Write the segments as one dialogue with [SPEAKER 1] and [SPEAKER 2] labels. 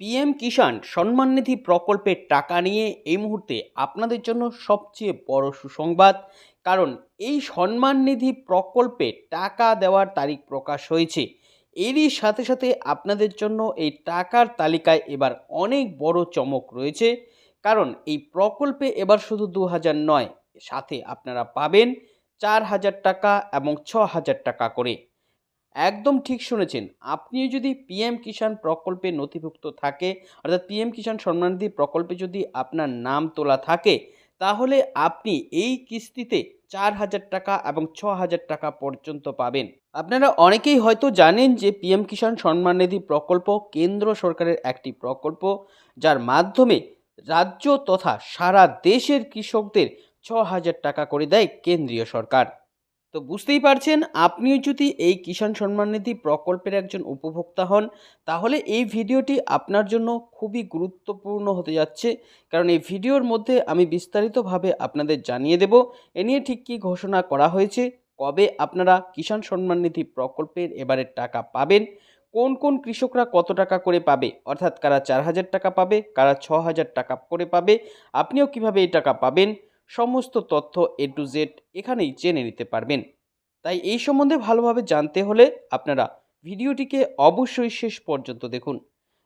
[SPEAKER 1] PM Kisan Samman Nidhi প্রকল্পের টাকা নিয়ে এই মুহূর্তে আপনাদের জন্য সবচেয়ে বড় সুসংবাদ। কারণ এই সম্মান নিধি প্রকল্পে টাকা দেওয়ার তারিখ প্রকাশ হয়েছে। এরই সাথে সাথে আপনাদের জন্য এই টাকার তালিকায় এবার অনেক বড় চমক রয়েছে। কারণ এই প্রকল্পে এবার শুধু দু হাজার নয়, সাথে আপনারা পাবেন চার হাজার টাকা এবং ছ হাজার টাকা করে। একদম ঠিক শুনেছেন। আপনিও যদি পিএম কিষাণ প্রকল্পে নথিভুক্ত থাকে, অর্থাৎ পিএম কিষাণ সম্মাননিধি প্রকল্পে যদি আপনার নাম তোলা থাকে, তাহলে আপনি এই কিস্তিতে চার হাজার টাকা এবং ছ হাজার টাকা পর্যন্ত পাবেন। আপনারা অনেকেই হয়তো জানেন যে পিএম কিষাণ সম্মাননিধি প্রকল্প কেন্দ্র সরকারের একটি প্রকল্প, যার মাধ্যমে রাজ্য তথা সারা দেশের কৃষকদের ছ হাজার টাকা করে দেয় কেন্দ্রীয় সরকার। তো বুঝতেই পারছেন, আপনিও যদি এই কিষাণ সম্মান নিধি প্রকল্পের একজন উপভোক্তা হন, তাহলে এই ভিডিওটি আপনার জন্য খুবই গুরুত্বপূর্ণ হতে যাচ্ছে। কারণ এই ভিডিওর মধ্যে আমি বিস্তারিতভাবে আপনাদের জানিয়ে দেব, এ নিয়ে ঠিক কী ঘোষণা করা হয়েছে, কবে আপনারা কিষাণ সম্মান নিধি প্রকল্পের এবারের টাকা পাবেন, কোন কোন কৃষকরা কত টাকা করে পাবে, অর্থাৎ কারা চার হাজার টাকা পাবে, কারা ছ হাজার টাকা করে পাবে, আপনিও কীভাবে এই টাকা পাবেন সমস্ত তথ্য এ টু জেড এখানেই জেনে নিতে পারবেন। তাই এই সম্বন্ধে ভালোভাবে জানতে হলে আপনারা ভিডিওটিকে অবশ্যই শেষ পর্যন্ত দেখুন।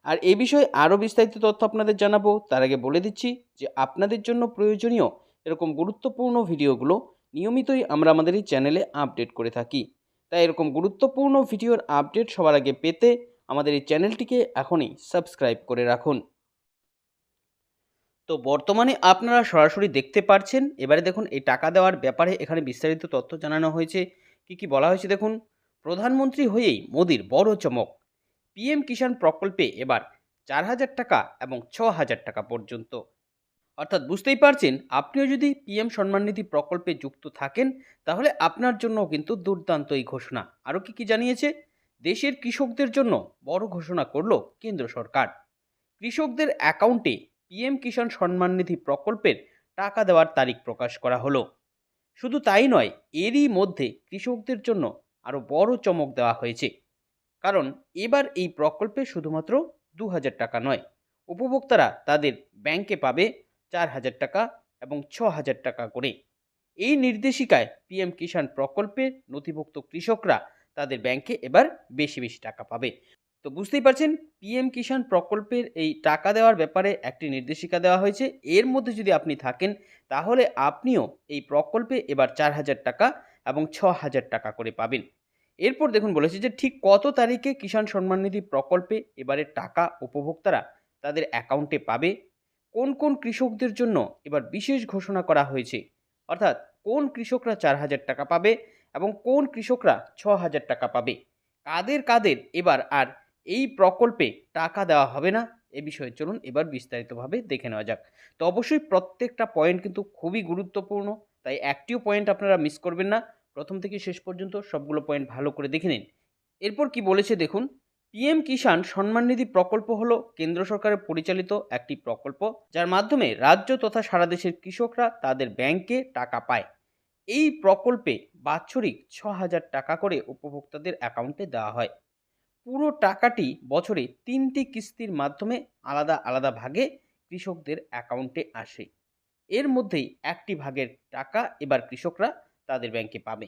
[SPEAKER 1] আর এ বিষয়ে আরও বিস্তারিত তথ্য আপনাদের জানাব। তার আগে বলে দিচ্ছি যে আপনাদের জন্য প্রয়োজনীয় এরকম গুরুত্বপূর্ণ ভিডিওগুলো নিয়মিতই আমরা আমাদের এই চ্যানেলে আপডেট করে থাকি। তাই এরকম গুরুত্বপূর্ণ ভিডিওর আপডেট সবার আগে পেতে আমাদের এই চ্যানেলটিকে এখনই সাবস্ক্রাইব করে রাখুন। তো বর্তমানে আপনারা সরাসরি দেখতে পারছেন। এবারে দেখুন, এই টাকা দেওয়ার ব্যাপারে এখানে বিস্তারিত তথ্য জানানো হয়েছে। কি কি বলা হয়েছে দেখুন? প্রধানমন্ত্রী হয়েই মোদির বড় চমক। পিএম কিষাণ প্রকল্পে এবার চার হাজার টাকা এবং ছ হাজার টাকা পর্যন্ত। অর্থাৎ বুঝতেই পারছেন, আপনিও যদি পিএম সম্মাননিধি প্রকল্পে যুক্ত থাকেন, তাহলে আপনার জন্য কিন্তু দুর্দান্ত এই ঘোষণা। আরও কি কি জানিয়েছে? দেশের কৃষকদের জন্য বড় ঘোষণা করল কেন্দ্র সরকার। কৃষকদের অ্যাকাউন্টে পিএম কিষাণ সম্মান নিধি প্রকল্পের টাকা দেওয়ার তারিখ প্রকাশ করা হলো। শুধু তাই নয়, এরই মধ্যে কৃষকদের জন্য আরও বড় চমক দেওয়া হয়েছে। কারণ এবার এই প্রকল্পে শুধুমাত্র দু হাজার টাকা নয়, উপভোক্তারা তাদের ব্যাংকে পাবে চার হাজার টাকা এবং ছ হাজার টাকা করে। এই নির্দেশিকায় পিএম কিষাণ প্রকল্পে নথিভুক্ত কৃষকরা তাদের ব্যাংকে এবার বেশি বেশি টাকা পাবে। তো বুঝতেই পারছেন পিএম কিষাণ প্রকল্পের এই টাকা দেওয়ার ব্যাপারে একটি নির্দেশিকা দেওয়া হয়েছে। এর মধ্যে যদি আপনি থাকেন, তাহলে আপনিও এই প্রকল্পে এবার চার হাজার টাকা এবং ছ হাজার টাকা করে পাবেন। এরপর দেখুন বলেছে যে, ঠিক কত তারিখে কিষাণ সম্মান নিধি প্রকল্পে এবারে টাকা উপভোক্তারা তাদের অ্যাকাউন্টে পাবে? কোন কোন কৃষকদের জন্য এবার বিশেষ ঘোষণা করা হয়েছে? অর্থাৎ কোন কৃষকরা চার হাজার টাকা পাবে এবং কোন কৃষকরা ছ হাজার টাকা পাবে? কাদের কাদের এবার আর এই প্রকল্পে টাকা দেওয়া হবে না? এ বিষয়ে চলুন এবার বিস্তারিতভাবে দেখে নেওয়া যাক। তো অবশ্যই প্রত্যেকটা পয়েন্ট কিন্তু খুবই গুরুত্বপূর্ণ, তাই একটিও পয়েন্ট আপনারা মিস করবেন না। প্রথম থেকে শেষ পর্যন্ত সবগুলো পয়েন্ট ভালো করে দেখে নিন। এরপর কি বলেছে দেখুন পিএম কিষাণ সম্মান নিধি প্রকল্প হল কেন্দ্র সরকারের পরিচালিত একটি প্রকল্প, যার মাধ্যমে রাজ্য তথা সারা দেশের কৃষকরা তাদের ব্যাংকে টাকা পায়। এই প্রকল্পে বাৎসরিক ছ হাজার টাকা করে উপভোক্তাদের অ্যাকাউন্টে দেওয়া হয়। পুরো টাকাটি বছরে তিনটি কিস্তির মাধ্যমে আলাদা আলাদা ভাগে কৃষকদের অ্যাকাউন্টে আসে। এর মধ্যেই একটি ভাগের টাকা এবার কৃষকরা তাদের ব্যাংকে পাবে।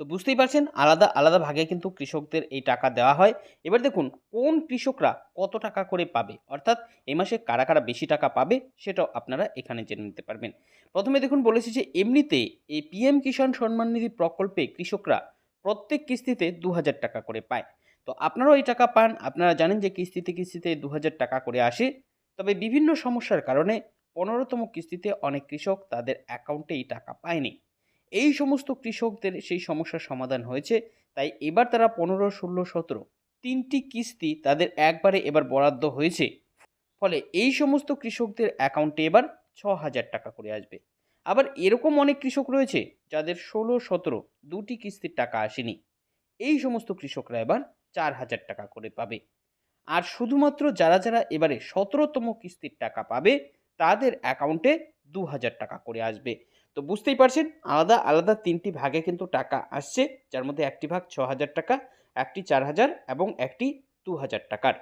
[SPEAKER 1] তো বুঝতেই পারছেন, আলাদা আলাদা ভাগে কিন্তু কৃষকদের এই টাকা দেওয়া হয়। এবার দেখুন, কোন কৃষকরা কত টাকা করে পাবে? অর্থাৎ এই মাসে কারা কারা বেশি টাকা পাবে সেটাও আপনারা এখানে জেনে নিতে পারবেন। প্রথমে দেখুন বলেছি যে এমনিতে এই পিএম কিষাণ সম্মান নিধি প্রকল্পে কৃষকরা প্রত্যেক কিস্তিতে দু হাজার টাকা করে পায়। তো আপনারাও এই টাকা পান। আপনারা জানেন যে কিস্তিতে কিস্তিতে দু হাজার টাকা করে আসে। তবে বিভিন্ন সমস্যার কারণে পনেরোতম কিস্তিতে অনেক কৃষক তাদের অ্যাকাউন্টে এই টাকা পায়নি। এই সমস্ত কৃষকদের সেই সমস্যার সমাধান হয়েছে। তাই এবার তারা পনেরো, ষোলো, সতেরো তিনটি কিস্তি তাদের একবারে এবার বরাদ্দ হয়েছে। ফলে এই সমস্ত কৃষকদের অ্যাকাউন্টে এবার ছ হাজার টাকা করে আসবে। আবার এরকম অনেক কৃষক রয়েছে যাদের ষোলো, সতেরো দুটি কিস্তির টাকা আসেনি। এই সমস্ত কৃষকরা এবার চার হাজার টাকা করে পাবে। আর শুধুমাত্র যারা যারা এবারে সতেরোতম কিস্তির টাকা পাবে, তাদের অ্যাকাউন্টে দু হাজার টাকা করে আসবে। তো বুঝতেই পারছেন, আলাদা আলাদা তিনটি ভাগে কিন্তু টাকা আসছে, যার মধ্যে একটি ভাগ ছ হাজার টাকা, একটি চার হাজার এবং একটি দু হাজার টাকার।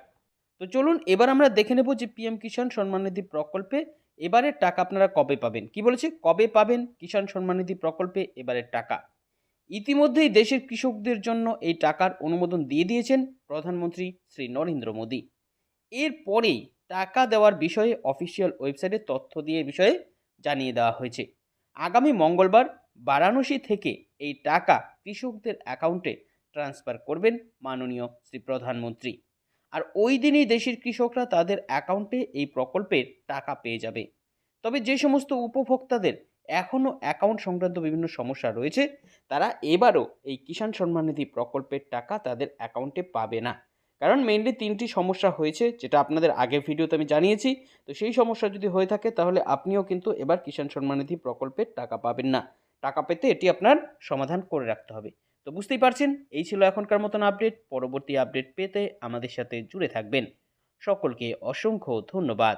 [SPEAKER 1] তো চলুন এবার আমরা দেখে নেব যে পিএম কিষাণ সম্মান নিধি প্রকল্পে এবারের টাকা আপনারা কবে পাবেন? কি বলেছে? কবে পাবেন কিষাণ সম্মান নিধি প্রকল্পে এবারের টাকা? ইতিমধ্যেই দেশের কৃষকদের জন্য এই টাকার অনুমোদন দিয়ে দিয়েছেন প্রধানমন্ত্রী শ্রী নরেন্দ্র মোদী। এরপরেই টাকা দেওয়ার বিষয়ে অফিসিয়াল ওয়েবসাইটে তথ্য দিয়ে বিষয়ে জানিয়ে দেওয়া হয়েছে। আগামী মঙ্গলবার বারাণসী থেকে এই টাকা কৃষকদের অ্যাকাউন্টে ট্রান্সফার করবেন মাননীয় শ্রী প্রধানমন্ত্রী। আর ওই দিনই দেশের কৃষকরা তাদের অ্যাকাউন্টে এই প্রকল্পের টাকা পেয়ে যাবে। তবে যে সমস্ত উপভোক্তাদের এখনও অ্যাকাউন্ট সংক্রান্ত বিভিন্ন সমস্যা রয়েছে, তারা এবারও এই কিষাণ সম্মান নিধি প্রকল্পের টাকা তাদের অ্যাকাউন্টে পাবে না। কারণ মেইনলি তিনটি সমস্যা হয়েছে, যেটা আপনাদের আগের ভিডিওতে আমি জানিয়েছি, তো সেই সমস্যা যদি হয়ে থাকে তাহলে আপনিও কিন্তু এবার কিষাণ সম্মান নিধি প্রকল্পের টাকা পাবেন না। টাকা পেতে এটি আপনার সমাধান করে রাখতে হবে। তো বুঝতেই পারছেন, এই ছিল এখনকার মতন আপডেট পরবর্তী আপডেট পেতে আমাদের সাথে জুড়ে থাকবেন। সকলকে অসংখ্য ধন্যবাদ।